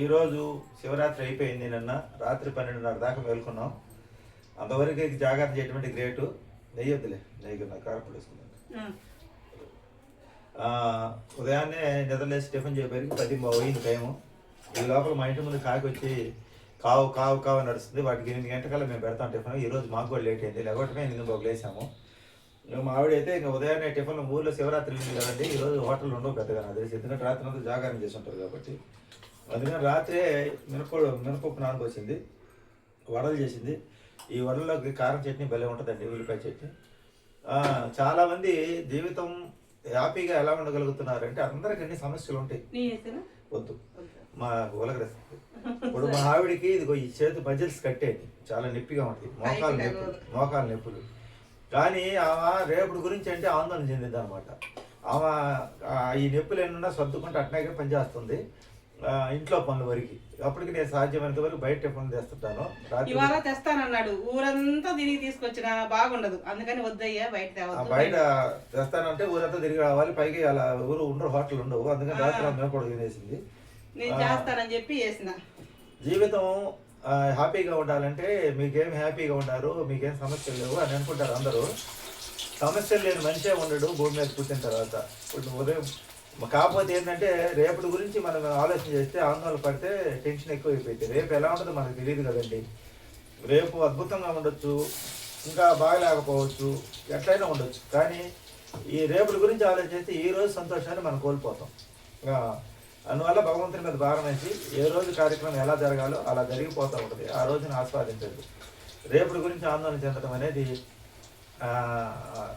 ఈరోజు శివరాత్రి అయిపోయింది నిన్న. రాత్రి పన్నెండున్నర దాకా మేల్కొన్నాం. అంతవరకు జాగ్రత్త చేయటువంటి గ్రేటు నెయ్యి వద్దులే. నెయ్యి నా వేసుకున్నాను ఉదయాన్నే నిద్రలేసి టిఫిన్ చేయబోయి పది పోయింది టైము. ఈ లోపల మా ఇంటి ముందు కాకి వచ్చి కావు కావు కావు నడుస్తుంది. వాటికి ఎనిమిది గంటకల్లా మేము పెడతాం టిఫిన్. ఈ రోజు మాకు కూడా లేట్ అయింది. లేకపోతే ఎనిమిది బాబు లేసాము. ఇక మా ఆవిడ ఇంకా ఉదయాన్నే టిఫిన్ ఊర్లో శివరాత్రి ఉంది కదండి. ఈ రోజు హోటల్ ఉండవు పెద్దగా నాకు తెలిసి. ఎందుకంటే రాత్రి అంతా జాగారం చేసి ఉంటారు కాబట్టి. అందుకని రాత్రే మినప మినపప్పు నానకొచ్చింది వడలు చేసింది. ఈ వడల్లోకి కారం చట్నీ భలే ఉంటుందండి ఉల్లిపాయ చట్నీ. ఆ, చాలా మంది జీవితం హ్యాపీగా ఎలా ఉండగలుగుతున్నారంటే అందరికి అన్ని సమస్యలు ఉంటాయి. వద్దు. మా ఉలగరేస్తుంది ఇప్పుడు మా ఆవిడికి ఇదిగో ఈ చేతి మజిల్స్ కట్టేది చాలా నొప్పిగా ఉంటుంది మోకాలు పైకి నొప్పులు మోకాలు నొప్పులు. కానీ ఆమె రేపటి గురించి అంటే ఆందోళన చెందింది అనమాట ఆమె ఈ నొప్పులు ఏమన్నా సర్దుకుంటే అట్నాగే పనిచేస్తుంది. ఇంట్లో పనుల వరకు. అప్పటికి నేను సాధ్యమైనంత వరకు బయట పనులు చేస్తుంటాను రాత్రి ఇవాళ తెస్తానన్నాడు. ఊరంతా తిరిగి తీసుకొచ్చిన బాగుండదు. అందుకని వద్దయ్యా బయట బయట తెస్తానంటే ఊరంతా తిరిగి రావాలి. పైకి అలా ఊరు ఉండరు హోటల్ ఉండవు. అందుకని రాత్రి ఆమె కూడా తినేసింది. నేను చేస్తానని చెప్పి చేసిన. జీవితం హ్యాపీగా ఉండాలంటే మీకేం హ్యాపీగా ఉండారు మీకేం సమస్యలు లేవు అని అనుకుంటారు అందరూ. సమస్యలు లేని మనిషే ఉండడు భూమి మీద పుట్టిన తర్వాత. ఇప్పుడు ఉదయం కాకపోతే ఏంటంటే రేపటి గురించి మనం ఆలోచన చేస్తే ఆందోళన పడితే టెన్షన్ ఎక్కువ అయిపోయింది రేపు ఎలా ఉంటుందో మనకు తెలియదు కదండి. రేపు అద్భుతంగా ఉండొచ్చు ఇంకా బాగలేకపోవచ్చు ఎట్లయినా ఉండొచ్చు. కానీ ఈ రేపటి గురించి ఆలోచిస్తే ఈ రోజు సంతోషాన్ని మనం కోల్పోతాం. అందువల్ల భగవంతుని మీద భారం వేసి ఏ రోజు కార్యక్రమం ఎలా జరగాలో అలా జరిగిపోతూ ఉంటుంది. ఆ రోజుని ఆస్వాదించదు రేపటి గురించి ఆందోళన చెందడం అనేది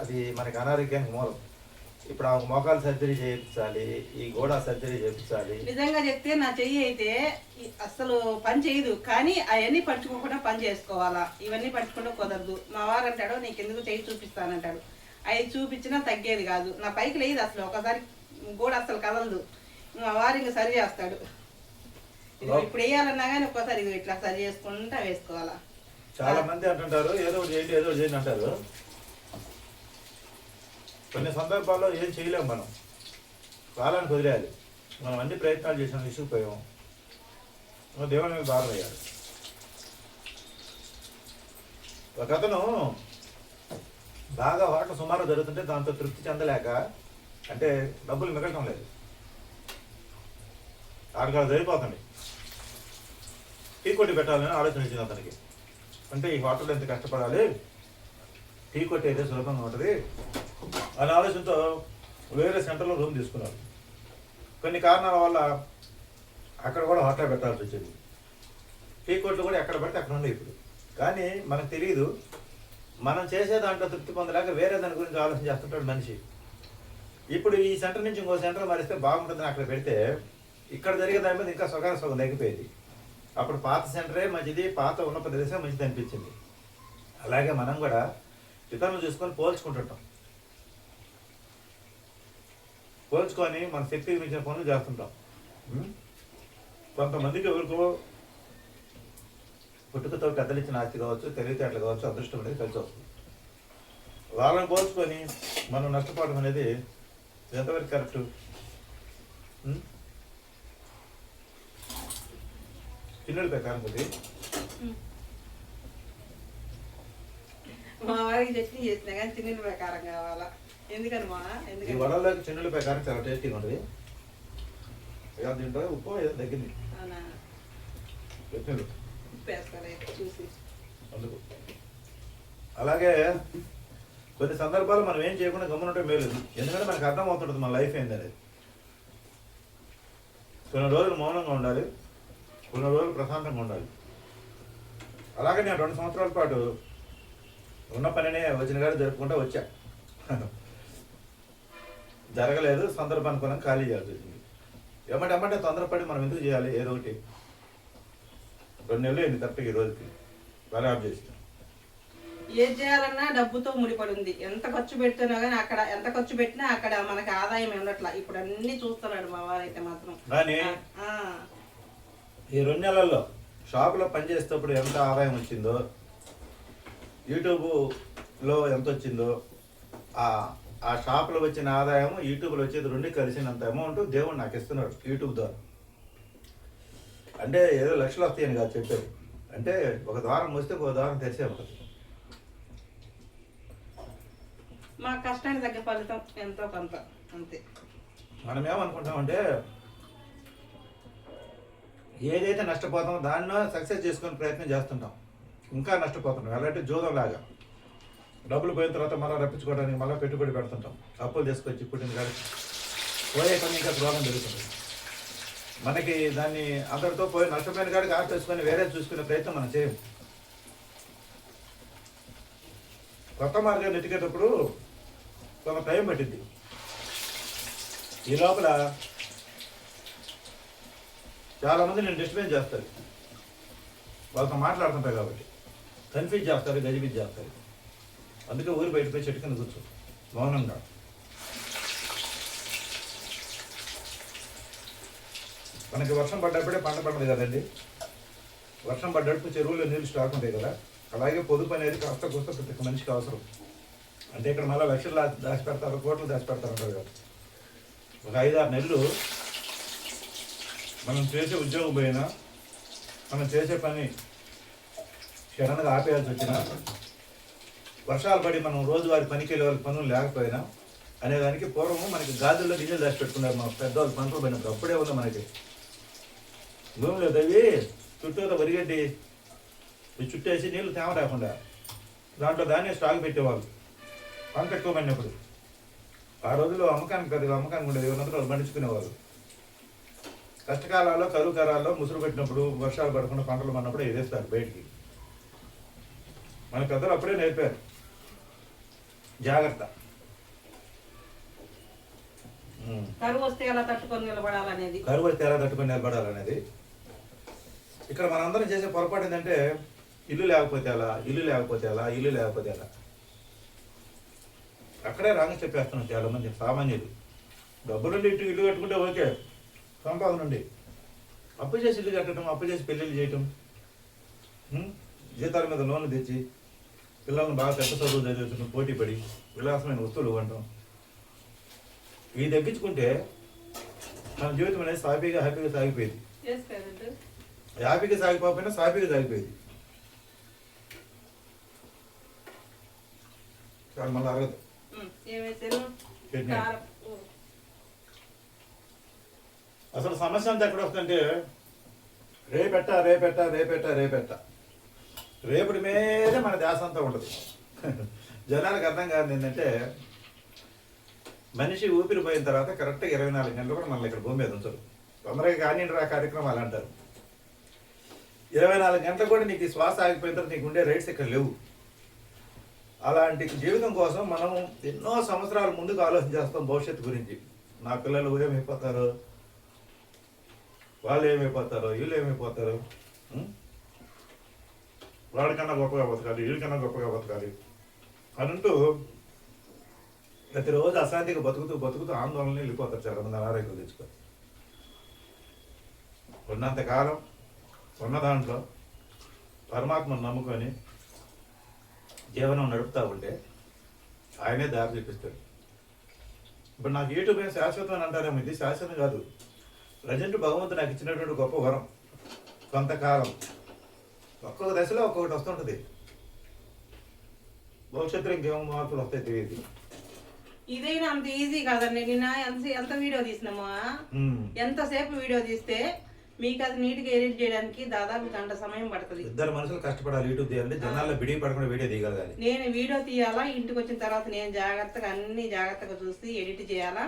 అది మనకి అనారోగ్యానికి మూలం. ఇప్పుడు ఆమెకు మోకాలు సర్జరీ చేయించాలి ఈ గోడ సర్జరీ చేయించాలి. నిజంగా చెప్తే నా చెయ్యి అయితే అస్సలు పని చేయదు. కానీ అవన్నీ పట్టుకోకుండా పని చేసుకోవాలా? ఇవన్నీ పట్టుకుంటే కుదరదు. మా వారు అంటాడు నీకు ఎందుకు చెయ్యి చూపిస్తానంటాడు. అవి చూపించినా తగ్గేది కాదు. నా పైకి లేదు అసలు. ఒకసారి కూడా అసలు కదలదు. మా వారు ఇంకా సరి చేస్తాడు. ఇప్పుడు వేయాలన్నా కానీ ఒక్కోసారి ఇట్లా సరి చేసుకుంటా వేసుకోవాలా. చాలా మంది అంటుంటారు ఏదో చేయండి ఏదో చేయండి అంటారు. కొన్ని సందర్భాల్లో ఏం చేయలేము మనం. కాలానికి వదిలేయాలి. మనం అన్ని ప్రయత్నాలు చేసాం విసిగిపోయాము దేవుని మీద భారం అయ్యారు ఒక అతను బాగా హోటల్ సుమారు జరుగుతుంటే దాంతో తృప్తి చెందలేక అంటే డబ్బులు మిగలటం లేదు. ఆడకాడ జరిగిపోతుంది. టీ కొట్టి పెట్టాలని ఆలోచన వచ్చింది అతనికి. అంటే ఈ హోటల్ ఎంత కష్టపడాలి? టీ కొట్టి అయితే సులభంగా ఉంటుంది. అనే ఆలోచనతో వేరే సెంటర్లో రూమ్ తీసుకున్నారు. కొన్ని కారణాల వల్ల అక్కడ కూడా హోటల్ పెట్టాల్సి వచ్చింది. టీ కోట్లు కూడా ఎక్కడ పడితే అక్కడ ఉన్నాయి ఇప్పుడు. కానీ మనకు తెలియదు మనం చేసే దాంట్లో తృప్తి పొందలేక వేరే దాని గురించి ఆలోచన చేస్తుంటాడు మనిషి. ఇప్పుడు ఈ సెంటర్ నుంచి ఇంకో సెంటర్ మారిస్తే బాగుంటుందని అక్కడ పెడితే ఇక్కడ జరిగే దాని మీద ఇంకా సగం సగం లేకపోయేది. అప్పుడు పాత సెంటరే మంచిది పాత ఉన్న ప్రదేశం మంచిది అనిపించింది. అలాగే మనం కూడా ఇతరులు చూసుకొని పోల్చుకుంటుంటాం. పోల్చుకొని మన శక్తికి మించిన పనులు చేస్తుంటాం? కొంతమందికి ఎవరికో పుట్టుకతో పెద్దలిచ్చిన ఆస్తి కావచ్చు తెలివితేటలు కావచ్చు అదృష్టం అనేది కలిసి వస్తుంది. వాళ్ళని పోల్చుకొని మనం నష్టపోవడం అనేది ఎంతవరకు కరెక్ట్? చిన్నుడి ప్రకారం కొద్ది మా వారికి చట్నీ చేసినా కానీ చిన్న ప్రకారం కావాలా? ఈ ఎందుకని? వడల్లోకి చిన్నుడి ప్రకారం చాలా టేస్టీగా ఉంటుంది. దీంట్లో ఉప్పు ఏదో తగ్గింది. అందుకు. అలాగే కొన్ని సందర్భాలు మనం ఏం చేయకుండా గమ్మునుంటే మేలు. ఎందుకంటే మనకు అర్థం అవుతుంటుంది మన లైఫ్ ఏందనేది. కొన్ని రోజులు మౌనంగా ఉండాలి. కొన్ని రోజులు ప్రశాంతంగా ఉండాలి. అలాగే నేను రెండు సంవత్సరాల పాటు ఉన్న పనినే వచ్చిన గారు జరుపుకుంటూ వచ్చా. జరగలేదు సందర్భానుకూలంగా ఖాళీ చేయాల్సి వచ్చింది. ఏమంటే ఏమంటే తొందరపడి మనం ఎందుకు చేయాలి? ఏదో ఒకటి. రెండు నెలలు అయింది కరెక్ట్గా ఈ రోజుకి. ఖరాబ్ చేసి. ఏం చేయాలన్నా డబ్బుతో ముడిపడి ఉంది ఎంత ఖర్చు పెడుతున్నా కానీ అక్కడ ఎంత ఖర్చు పెట్టినా అక్కడ మనకి ఆదాయం ఉండట్లా. ఇప్పుడు అన్ని చూస్తున్నాడు మా వారైతే మాత్రం. కానీ ఈ రెండు నెలల్లో షాపులో పనిచేసేటప్పుడు ఎంత ఆదాయం వచ్చిందో యూట్యూబ్లో ఎంత వచ్చిందో ఆ షాపులో వచ్చిన ఆదాయం యూట్యూబ్లో వచ్చేది రెండు కలిసినంత అమౌంట్ దేవుడు నాకు ఇస్తున్నాడు యూట్యూబ్ ద్వారా. అంటే ఏదో లక్షలు వస్తాయని కాదు చెప్పేది. అంటే ఒక ద్వారం వస్తే ఒక ద్వారం తెరిసే ఉంటుంది మా కష్టానికి తగ్గ ఫలితం ఎంతో కొంత అంతే. మనం ఏమనుకుంటామంటే ఏదైతే నష్టపోతామో దాన్నో సక్సెస్ చేసుకునే ప్రయత్నం చేస్తుంటాం. ఇంకా నష్టపోతున్నాం ఎలాంటి జూదం లాగా డబ్బులు పోయిన తర్వాత మళ్ళీ రప్పించుకోవడానికి మళ్ళీ పెట్టుబడి పెడుతుంటాం. అప్పులు తీసుకొచ్చి పుట్టిన కాదు పోయే పని ఇంకా రోగం జరుగుతుంది. మనకి దాన్ని అందరితో పోయి నష్టమైన కాడికి ఆపేసుకొని వేరే చూసుకునే ప్రయత్నం మనం చేయం. కొత్త మార్గాన్ని ఎతికేటప్పుడు కొంత టైం పట్టింది ఈ లోపల చాలామంది నేను డిస్టర్బెన్స్ చేస్తారు. వాళ్ళతో మాట్లాడుతుంటారు కాబట్టి. కన్ఫ్యూజ్ చేస్తారు గజిబిజ్ చేస్తారు. అందుకే ఊరు బయట పోయి చెట్టు కింద కూర్చో. మౌనంగా. మనకి వర్షం పడ్డప్పుడే పంట పడదు కదండి. వర్షం పడ్డప్పుడు చెరువులో నీళ్ళు స్టాక్ ఉంటాయి కదా. అలాగే పొదుపు అనేది కాస్త కూస్త ప్రతి మనిషికి అవసరం. అంటే ఇక్కడ మళ్ళీ లక్షలు దాచి పెడతారు కోట్లు దాచి పెడతారు అంటారు కదా. ఒక ఐదు ఆరు నెలలు మనం చేసే ఉద్యోగం పోయినా మనం చేసే పని క్షణంగా ఆపేయాల్సి వచ్చినా వర్షాలు పడి మనం రోజువారి పనికి వెళ్ళే వాళ్ళకి పనులు లేకపోయినా అనేదానికి పూర్వం మనకి గాజుల్లో గింజలు దాచి పెట్టుకున్నారు మా పెద్దవాళ్ళు పంటలు పోయినప్పుడు అప్పుడే ఉంది మనకి. భూమిలో తవ్వి చుట్టూతో వరిగడ్డి ఈ చుట్టేసి నీళ్ళు తేమ రాకుండా దాంట్లో దాన్ని స్టాక్ పెట్టేవాళ్ళు. పంట ఎక్కువమైనప్పుడు ఆ రోజుల్లో అమ్మకానికి పెద్దగా అమ్మకానికి ఉండేది ఉన్నందుకు వాళ్ళు పండించుకునేవాళ్ళు. కష్టకాలాల్లో కరువు కాలాల్లో ముసురు పెట్టినప్పుడు వర్షాలు పడకుండా పంటలు పడినప్పుడు ఎదేస్తారు బయటికి. మన పెద్దలు అప్పుడే నేర్పారు. జాగ్రత్త. కరువు వస్తే ఎలా తట్టుకొని నిలబడాలనేది? కరువు వస్తే ఎలా తట్టుకొని నిలబడాలనేది. ఇక్కడ మనందరం చేసే పొరపాటు ఏంటంటే ఇల్లు లేకపోతే ఎలా ఇల్లు లేకపోతే ఎలా ఇల్లు లేకపోతే ఎలా. అక్కడే రాంగ చెప్పేస్తున్నాం చాలా మంది సామాన్యులు. డబ్బులుండి ఇటు ఇల్లు కట్టుకుంటే ఓకే సంపాదన నుండి అప్పు చేసి ఇల్లు కట్టడం అప్పు చేసి పెళ్ళిళ్ళు చేయటం? జీతాల మీద లోన్లు తెచ్చి పిల్లల్ని బాగా పెద్ద చదువు చదివించడం పోటీ పడి విలాసమైన వస్తువులు ఇవ్వటం. ఇవి తగ్గించుకుంటే మన జీవితం అనేది సాఫీగా హ్యాపీగా సాగిపోయేది. హ్యాపీగా సాగిపోకపోయినా సాఫీగా సాగిపోయేది. కానీ మళ్ళీ అరగదు. అసలు సమస్య అంతా ఎక్కడ వస్తుందంటే రేపెట్ట రేపెట్ట రేపెట్ట రేపెట్ట. రేపటి మీదే మన ధ్యాస అంతా ఉండదు. జనాలకు అర్థం కాదు ఏంటంటే మనిషి ఊపిరి పోయిన తర్వాత కరెక్ట్గా ఇరవై నాలుగు గంటలు కూడా మనల్ని ఇక్కడ భూమి మీద ఉంచరు. తొందరగా కానీ రా కార్యక్రమాలు అంటారు. ఇరవై నాలుగు గంటలు కూడా నీకు శ్వాస ఆగిపోయిన తర్వాత నీకు ఉండే రైట్స్ ఇక్కడ లేవు. అలాంటి జీవితం కోసం మనం ఎన్నో సంవత్సరాల ముందుకు ఆలోచన చేస్తాం భవిష్యత్తు గురించి. నా పిల్లలు ఏమైపోతారు వాళ్ళు ఏమైపోతారో వీళ్ళు ఏమైపోతారు వాడికన్నా గొప్పగా బతకాలి వీడికన్నా గొప్పగా బతకాలి అని అంటూ ప్రతిరోజు అశాంతిగా బతుకుతూ బతుకుతూ ఆందోళన వెళ్ళిపోతారు చాలామంది అనారోగ్యం తెచ్చుకొని. ఉన్నంత కాలం ఉన్న దాంట్లో పరమాత్మను నమ్ముకొని జీవనం నడుపుతా ఉంటే ఆయనే దారి చూపిస్తాడు. ఇప్పుడు నాకు యూట్యూబ్ ఏం శాశ్వతం అని అంటారేమో ఇది శాశ్వతం కాదు. ప్రజెంట్ భగవంతుడు నాకు ఇచ్చినటువంటి గొప్ప వరం కొంతకాలం ఒక్కొక్క దశలో ఒక్కొక్కటి వస్తుంటుంది. భవిష్యత్తులో ఇంకేమో మార్పులు వస్తాయి తెలియదు. ఇదైనా అంత ఈజీ కాదండి. నిన్న ఎంత ఎంత వీడియో తీసినామా. ఎంతసేపు వీడియో తీస్తే మీకు అది నీట్గా ఎడిట్ చేయడానికి దాదాపు గంట సమయం పడుతుంది. ఇద్దరు మనుషులు కష్టపడాలి యూట్యూబ్ తీయాలంటే జనాల్లో బిడి పడకుండా వీడియో తీయగలగాలి. నేను వీడియో తీయాలా? ఇంటికి వచ్చిన తర్వాత నేను జాగ్రత్తగా అన్ని జాగ్రత్తగా చూసి ఎడిట్ చేయాలా?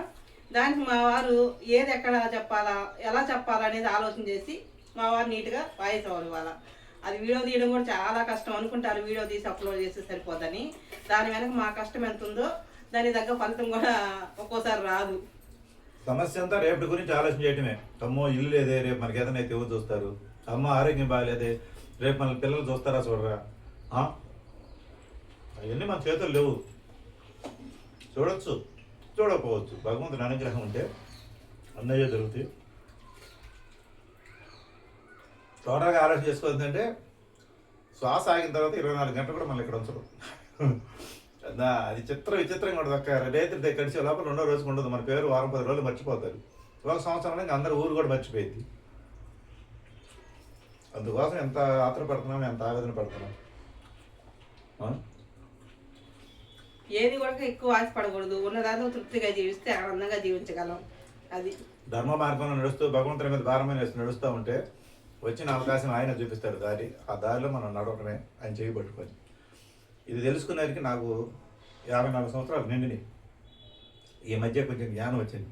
దానికి మా వారు ఏది ఎక్కడ చెప్పాలా? ఎలా చెప్పాలా అనేది ఆలోచన చేసి మా వారు నీట్గా వాయిస్ ఇవ్వాలా అది వీడియో తీయడం కూడా చాలా కష్టం అనుకుంటారు. వీడియో తీసి అప్లోడ్ చేస్తే సరిపోదని దాని వెనక మా కష్టం ఎంత ఉందో దాని తగ్గ ఫలితం కూడా ఒక్కోసారి రాదు. సమస్య అంతా రేపటి గురించి ఆలోచన చేయటమే. అమ్మో ఇల్లు లేదే రేపు మనకి ఏదైనా అయితే ఎవరు చూస్తారు? అమ్మ ఆరోగ్యం బాగాలేదే రేపు మన పిల్లలు చూస్తారా చూడరా? అవన్నీ మన చేతులు లేవు. చూడొచ్చు చూడకపోవచ్చు. భగవంతుని అనుగ్రహం ఉంటే అన్నయ్య జరుగుతాయి తొందరగా ఆలోచన చేసుకోవద్దంటే శ్వాస ఆగిన తర్వాత ఇరవై నాలుగు గంటలు కూడా మళ్ళీ ఇక్కడ ఉంచరు. నా అది చిత్ర విచిత్రంగా ఉండదు ఒక్క రైతు కడిచే లోపల రెండో రోజుకి ఉండదు. మన పేరు వారం పది రోజులు మర్చిపోతారు. ఒక సంవత్సరంలో ఇంకా అందరు ఊరు కూడా మర్చిపోయింది. అందుకోసం ఎంత ఆత్రపడుతున్నాం ఎంత ఆవేదన పడుతున్నాం? ఏది కూడా ఎక్కువ ఆశపడకూడదు ఉన్నదాంతో తృప్తిగా జీవిస్తే ఆనందంగా జీవించగలం. అది. ధర్మ మార్గంలో నడుస్తూ భగవంతుని మీద భారమైన నడుస్తూ ఉంటే వచ్చిన అవకాశం ఆయన చూపిస్తారు దారి ఆ దారిలో మనం నడవడమే ఆయన చేయి పట్టుకొని. ఇది తెలుసుకునేసరికి నాకు యాభై నాలుగు సంవత్సరాలు నిండిని ఈ మధ్య కొంచెం జ్ఞానం వచ్చింది.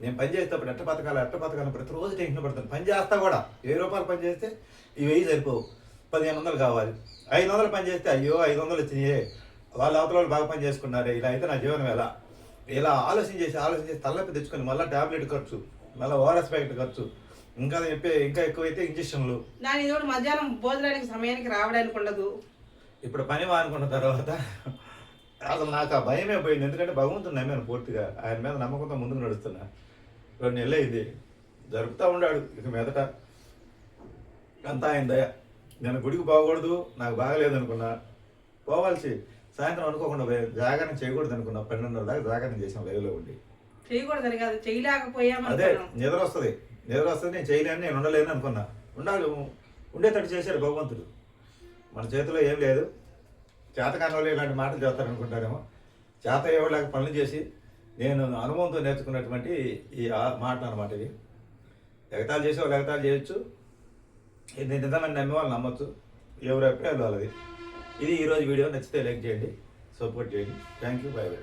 నేను పని చేసేటప్పుడు ఎట్ట బతకాలి ఎట్ట బతకాలి ప్రతిరోజు టెన్షన్ పడతాను పని చేస్తా కూడా. వెయ్యి రూపాయలు పని చేస్తే ఈ వెయ్యి సరిపోవు. పదిహేను వందలు కావాలి. ఐదు వందలు పని చేస్తే అయ్యో ఐదు వందలు వచ్చినాయే. వాళ్ళ అవతల వాళ్ళు బాగా పని చేసుకున్నారే. ఇలా అయితే నా జీవనం ఎలా? ఇలా ఆలోచన చేసి ఆలోచన చేసి తలనొప్పి తెచ్చుకొని మళ్ళీ టాబ్లెట్ ఖర్చు మళ్ళీ ఓఆర్ఎస్ ప్యాకెట్ ఖర్చు ఇంకా చెప్పే ఇంకా ఎక్కువైతే ఇంజక్షన్లు. నా ఇది కూడా మధ్యాహ్నం భోజనానికి సమయానికి రావడానికి ఉండదు. ఇప్పుడు పని మానుకున్న తర్వాత అసలు నాకు ఆ భయమే పోయింది. ఎందుకంటే భగవంతుని నమ్మాను పూర్తిగా. ఆయన మీద నమ్మకంతో ముందుకు నడుస్తున్నా. రెండు నెలలు ఇది జరుపుతూ ఉన్నాడు ఇక మీదట. అంతా ఆయన దయ. నేను గుడికి పోకూడదు. నాకు బాగలేదు అనుకున్నా పోవాల్సి సాయంత్రం అనుకోకుండా పోయి- జాగరణ చేయకూడదు అనుకున్నా. పన్నెండున్నర దాకా జాగరణ చేసాం లైవ్లో ఉండి. చేయకూడదని కాదు. అదే చేయలేకపోయామనుకున్నాం నిద్ర వస్తుంది. నిద్ర వస్తుంది నేను చేయలేను నేను ఉండలేను అనుకున్నా. ఉండాలి ఉండేటట్టు చేశాడు భగవంతుడు. మన చేతిలో ఏం లేదు. చేతకాని వాళ్ళు ఇలాంటి మాటలు చేస్తారు అనుకుంటారేమో చేత ఎవరిలాగా పనులు చేసి నేను అనుభవంతో నేర్చుకున్నటువంటి ఈ మాటలు మాట అనమాట ఇది ఎగతాలు చేసి వాళ్ళు ఎగతాలు చేయొచ్చు. ఇది నిజమని నమ్మి వాళ్ళు నమ్మొచ్చు. ఎవరి అభిప్రాయాలు వాళ్ళది ఇది ఈరోజు వీడియో. నచ్చితే లైక్ చేయండి. సపోర్ట్ చేయండి. Thank you. Bye bye.